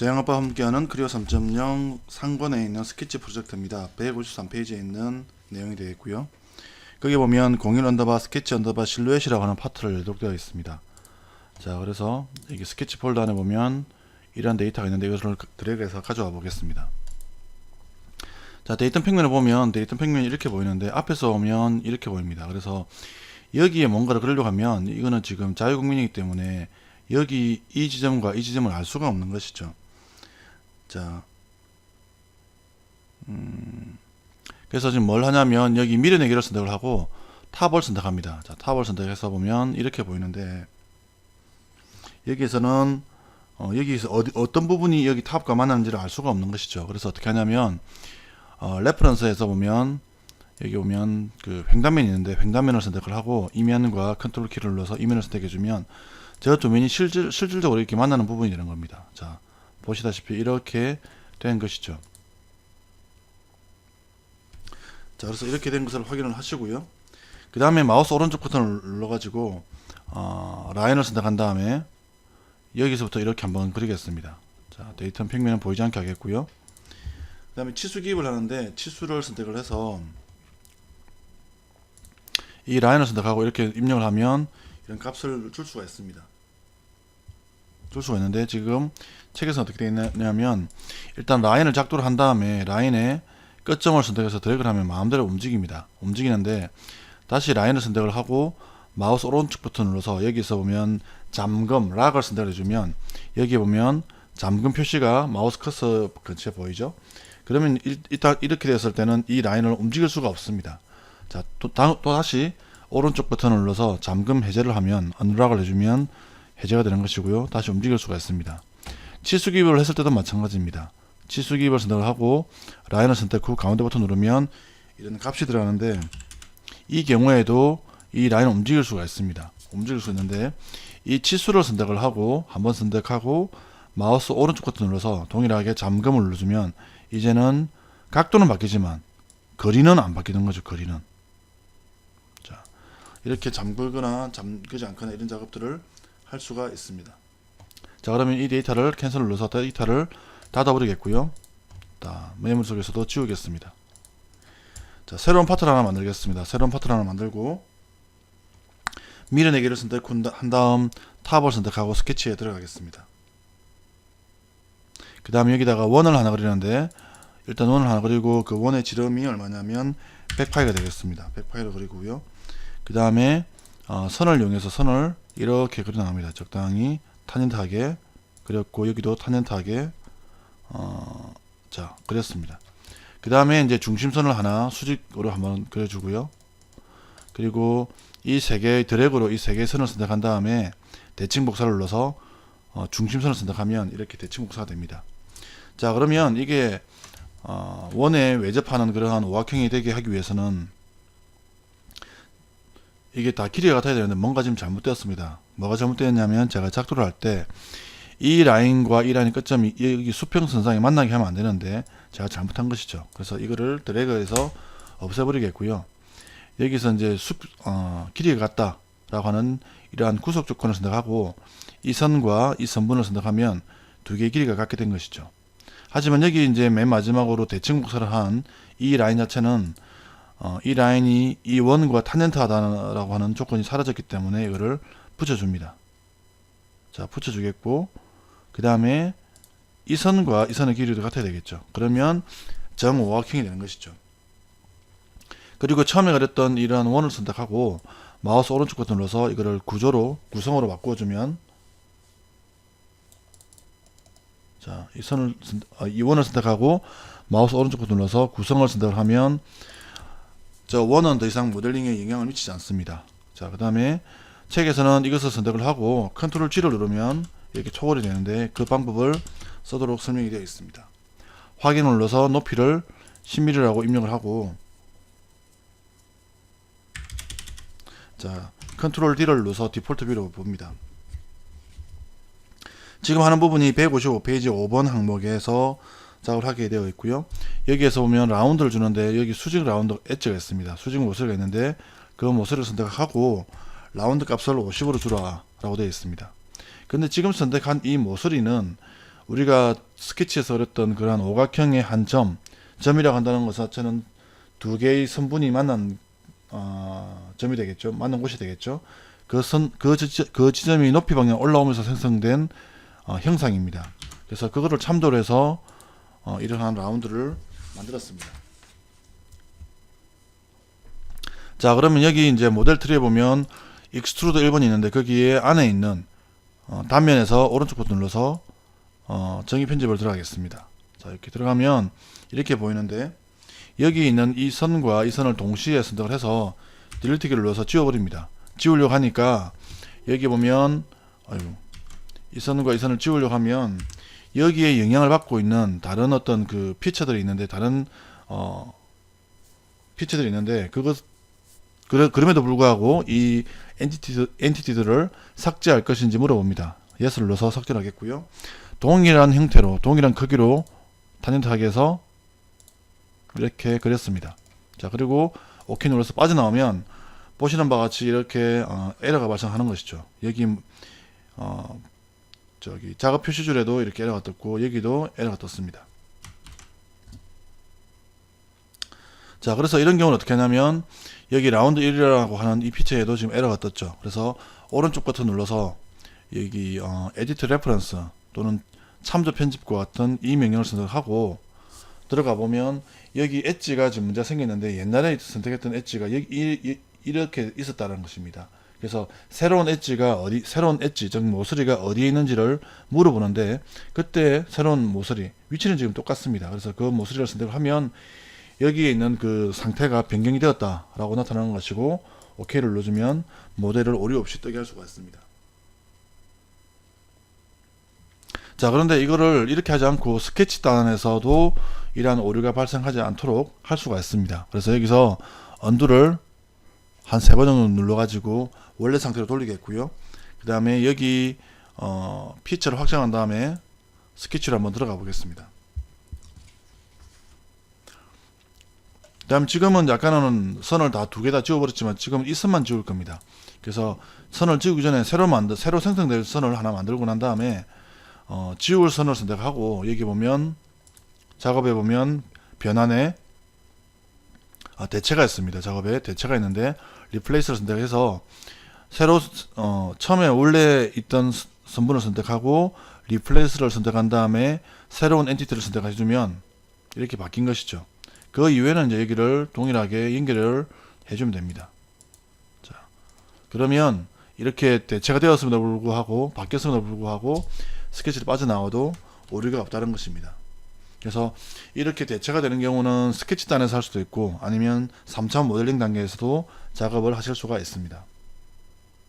재영아빠 함께하는 크리오 3.0 상권에 있는 스케치 프로젝트입니다. 153페이지에 있는 내용이 되어 있고요. 거기 보면 공인 언더바 스케치 언더바 실루엣이라고 하는 파트를 내독되어 있습니다. 자, 그래서 여기 스케치 폴더 안에 보면 이런 데이터가 있는데 이것을 드래그해서 가져와 보겠습니다. 자, 데이터 평면을 보면 데이터 평면이 이렇게 보이는데 앞에서 보면 이렇게 보입니다. 그래서 여기에 뭔가를 그리려고 하면 이거는 지금 자유국민이기 때문에 여기 이 지점과 이 지점을 알 수가 없는 것이죠. 자, 음, 그래서 지금 뭘 하냐면 여기 밀어내기를 선택을 하고 탑을 선택합니다. 자, 탑을 선택해서 보면 이렇게 보이는데 여기에서는 어, 여기서 어디, 어떤 부분이 여기 탑과 만나는지를 알 수가 없는 것이죠. 그래서 어떻게 하냐면 어, 레퍼런스에서 보면 여기 보면 그 횡단면이 있는데 횡단면을 선택을 하고 이면과 컨트롤 키를 눌러서 이면을 선택해 주면 저 두 면이 실질, 실질적으로 이렇게 만나는 부분이 되는 겁니다. 자, 보시다시피 이렇게 된 것이죠. 자, 그래서 이렇게 된 것을 확인을 하시고요. 그 다음에 마우스 오른쪽 버튼을 눌러가지고 어, 라인을 선택한 다음에 여기서부터 이렇게 한번 그리겠습니다. 자, 데이터 평면은 보이지 않게 하겠고요. 그 다음에 치수 기입을 하는데 치수를 선택을 해서 이 라인을 선택하고 이렇게 입력을 하면 이런 값을 줄 수가 있습니다. 줄 수가 있는데 지금 책에서 어떻게 되어 있냐면 일단 라인을 작도를 한 다음에 라인에 끝점을 선택해서 드래그를 하면 마음대로 움직입니다. 움직이는데 다시 라인을 선택을 하고 마우스 오른쪽 버튼 눌러서 여기서 보면 잠금 락을 선택을 해주면 여기 보면 잠금 표시가 마우스 커서 근처에 보이죠? 그러면 일단 이렇게 됐을 때는 이 라인을 움직일 수가 없습니다. 자, 또, 다, 또 다시 오른쪽 버튼을 눌러서 잠금 해제를 하면 언락을 해주면 해제가 되는 것이고요. 다시 움직일 수가 있습니다. 치수 기입을 했을 때도 마찬가지입니다. 치수 기입을 선택을 하고 라인을 선택 후 가운데 버튼 누르면 이런 값이 들어가는데 이 경우에도 이 라인을 움직일 수가 있습니다. 움직일 수 있는데 이 치수를 선택을 하고 한번 선택하고 마우스 오른쪽 버튼 눌러서 동일하게 잠금을 눌러주면 이제는 각도는 바뀌지만 거리는 안 바뀌는 거죠. 거리는 자 이렇게 잠글거나 잠그지 않거나 이런 작업들을 할 수가 있습니다. 자 그러면 이 데이터를 캔슬 눌러서 데이터를 닫아버리겠고요. 자, 메모 속에서도 지우겠습니다. 자 새로운 파트를 하나 만들겠습니다. 새로운 파트를 하나 만들고 밀어내기를 선택한 다음 탑을 선택하고 스케치에 들어가겠습니다. 그 다음에 여기다가 원을 하나 그리는데 일단 원을 하나 그리고 그 원의 지름이 얼마냐면 100파이가 되겠습니다. 100파이를 그리고요. 그 다음에 어, 선을 이용해서 선을 이렇게 그려 나갑니다. 적당히 탄젠트하게 그렸고 여기도 탄젠트하게 어, 자 그렸습니다. 그 다음에 이제 중심선을 하나 수직으로 한번 그려주고요. 그리고 이 세 개의 드래그로 이 세 개의 선을 선택한 다음에 대칭 복사를 눌러서 어, 중심선을 선택하면 이렇게 대칭 복사가 됩니다. 자 그러면 이게 어, 원에 외접하는 그러한 오각형이 되게 하기 위해서는 이게 다 길이가 같아야 되는데 뭔가 지금 잘못되었습니다. 뭐가 잘못되었냐면 제가 작도를 할 때 이 라인과 이 라인 끝점이 여기 수평선상에 만나게 하면 안 되는데 제가 잘못한 것이죠. 그래서 이거를 드래그해서 없애버리겠고요. 여기서 이제 수, 어, 길이가 같다라고 하는 이러한 구속 조건을 선택하고 이 선과 이 선분을 선택하면 두 개의 길이가 같게 된 것이죠. 하지만 여기 이제 맨 마지막으로 대칭 복사를 한 이 라인 자체는 어, 이 라인이 이 원과 탄젠트하다라고 하는 조건이 사라졌기 때문에 이거를 붙여줍니다. 자, 붙여주겠고 그 다음에 이 선과 이 선의 길이도 같아야 되겠죠. 그러면 정오각형이 되는 것이죠. 그리고 처음에 그렸던 이러한 원을 선택하고 마우스 오른쪽 버튼 눌러서 이거를 구조로 구성으로 바꾸어주면 자, 이 선을 선- 어, 이 원을 선택하고 마우스 오른쪽 버튼 눌러서 구성을 선택을 하면 저 원은 더 이상 모델링에 영향을 미치지 않습니다. 자, 그 다음에 책에서는 이것을 선택을 하고 컨트롤 G를 누르면 이렇게 초월이 되는데 그 방법을 써도록 설명이 되어 있습니다. 확인을 눌러서 높이를 10mm라고 입력을 하고 자, 컨트롤 D를 눌러서 디폴트 뷰로 봅니다. 지금 하는 부분이 155페이지 5번 항목에서 작업을 하게 되어 있고요. 여기에서 보면 라운드를 주는데 여기 수직 라운드 엣지가 있습니다. 수직 모서리가 있는데 그 모서리를 선택하고 라운드 값을 50으로 주라 라고 되어 있습니다. 근데 지금 선택한 이 모서리는 우리가 스케치에서 그렸던 그러한 오각형의 한 점, 점이라고 한다는 것 자체는 두 개의 선분이 만난 어, 점이 되겠죠. 만난 곳이 되겠죠. 그 선, 그, 지, 그 지점이 높이 방향 올라오면서 생성된 어, 형상입니다. 그래서 그거를 참조로 해서 어, 이러한 라운드를 만들었습니다. 자, 그러면 여기 이제 모델 트리에 보면 익스트루드 1번이 있는데 거기에 안에 있는 어, 단면에서 오른쪽 버튼 눌러서 어, 정의 편집을 들어가겠습니다. 자, 이렇게 들어가면 이렇게 보이는데 여기 있는 이 선과 이 선을 동시에 선택을 해서 딜리트 키를 눌러서 지워버립니다. 지우려고 하니까 여기 보면 아유, 이 선과 이 선을 지우려고 하면 여기에 영향을 받고 있는 다른 어떤 그 피처들이 있는데 다른 어 피처들이 있는데 그것 그럼에도 불구하고 이 엔티티, 엔티티들을 삭제할 것인지 물어봅니다. 예스를 눌러서 삭제를 하겠고요. 동일한 형태로 동일한 크기로 탄젠트하게 해서 이렇게 그렸습니다. 자 그리고 오케이 눌러서 빠져나오면 보시는 바와 같이 이렇게 어, 에러가 발생하는 것이죠. 여기 어, 저기 작업 표시줄에도 이렇게 에러가 떴고 여기도 에러가 떴습니다. 자 그래서 이런 경우는 어떻게 하냐면 여기 라운드 1이라고 하는 이 피처에도 지금 에러가 떴죠. 그래서 오른쪽 버튼 눌러서 여기 어, 에디트 레퍼런스 또는 참조 편집과 같은 이 명령을 선택하고 들어가 보면 여기 엣지가 지금 문제가 생겼는데 옛날에 선택했던 엣지가 여기 이, 이, 이렇게 있었다는 것입니다. 그래서 새로운 엣지가 어디 새로운 엣지 즉 모서리가 어디에 있는지를 물어보는데 그때 새로운 모서리 위치는 지금 똑같습니다. 그래서 그 모서리를 선택을 하면 여기에 있는 그 상태가 변경이 되었다라고 나타나는 것이고 OK를 눌러주면 모델을 오류 없이 뜨게 할 수가 있습니다. 자 그런데 이거를 이렇게 하지 않고 스케치 단에서도 이러한 오류가 발생하지 않도록 할 수가 있습니다. 그래서 여기서 언두를 한 세 번 정도 눌러 가지고 원래 상태로 돌리겠고요. 그 다음에 여기 어, 피처를 확장한 다음에 스케치로 한번 들어가 보겠습니다. 다음 지금은 약간은 선을 다 두 개 다 지워버렸지만 지금 이 선만 지울 겁니다. 그래서 선을 지우기 전에 새로 만들 새로 생성될 선을 하나 만들고 난 다음에 어, 지울 선을 선택하고 여기 보면 작업에 보면 변환에 아, 대체가 있습니다. 작업에 대체가 있는데 리플레이스를 선택해서 새로 어, 처음에 원래 있던 스- 선분을 선택하고 리플레이스를 선택한 다음에 새로운 엔티티를 선택해 주면 이렇게 바뀐 것이죠. 그 이후에는 이제 여기를 동일하게 연결을 해주면 됩니다. 자, 그러면 이렇게 대체가 되었음에도 불구하고 바뀌었음에도 불구하고 스케치를 빠져나와도 오류가 없다는 것입니다. 그래서 이렇게 대체가 되는 경우는 스케치 단에서 할 수도 있고 아니면 3차 모델링 단계에서도 작업을 하실 수가 있습니다.